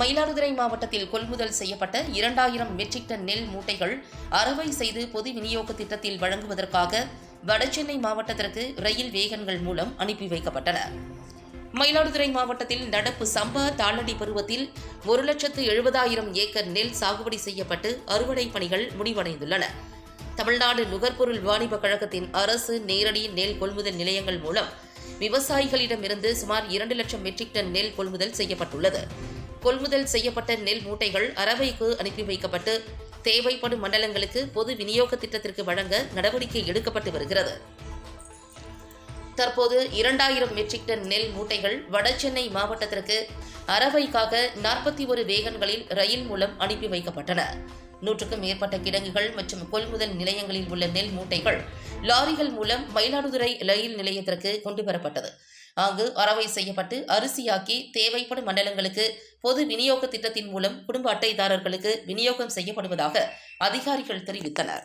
மயிலாடுதுறை மாவட்டத்தில் கொள்முதல் செய்யப்பட்ட இரண்டாயிரம் மெட்ரிக் டன் நெல் மூட்டைகள் அறவை செய்து பொது விநியோக திட்டத்தில் வழங்குவதற்காக வடசென்னை மாவட்டத்திற்கு ரயில் வேகன்கள் மூலம் அனுப்பி வைக்கப்பட்டன. மயிலாடுதுறை மாவட்டத்தில் நடப்பு சம்பா தாளடி பருவத்தில் ஒரு லட்சத்து எழுபதாயிரம் ஏக்கர் நெல் சாகுபடி செய்யப்பட்டு அறுவடை பணிகள் முடிவடைந்துள்ளன. தமிழ்நாடு நுகர்பொருள் வாணிப கழகத்தின் அரசு நேரடி நெல் கொள்முதல் நிலையங்கள் மூலம் விவசாயிகளிடமிருந்து சுமார் இரண்டு லட்சம் மெட்ரிக் டன் நெல் கொள்முதல் செய்யப்பட்டுள்ளது. கொள்முதல் செய்யப்பட்ட நெல் மூட்டைகள் அரவைக்கு அனுப்பி வைக்கப்பட்டு தேவைப்படும் மண்டலங்களுக்கு பொது விநியோக திட்டத்திற்கு வழங்க நடவடிக்கை எடுக்கப்பட்டு வருகிறது. தற்போது இரண்டாயிரம் மெட்ரிக் டன் நெல் மூட்டைகள் வடசென்னை மாவட்டத்திற்கு அரவைக்காக நாற்பத்தி ஒரு வேகன்களில் ரயில் மூலம் அனுப்பி வைக்கப்பட்டன. நூற்றுக்கும் மேற்பட்ட கிடங்குகள் மற்றும் கொள்முதல் நிலையங்களில் உள்ள நெல் மூட்டைகள் லாரிகள் மூலம் மயிலாடுதுறை ரயில் நிலையத்திற்கு கொண்டு வரப்பட்டது. அங்கு அறவை செய்யப்பட்டு அரிசியாக்கி தேவைப்படும் மண்டலங்களுக்கு பொது விநியோக திட்டத்தின் மூலம் குடும்ப அட்டைதாரர்களுக்கு விநியோகம் செய்யப்படுவதாக அதிகாரிகள் தெரிவித்தனர்.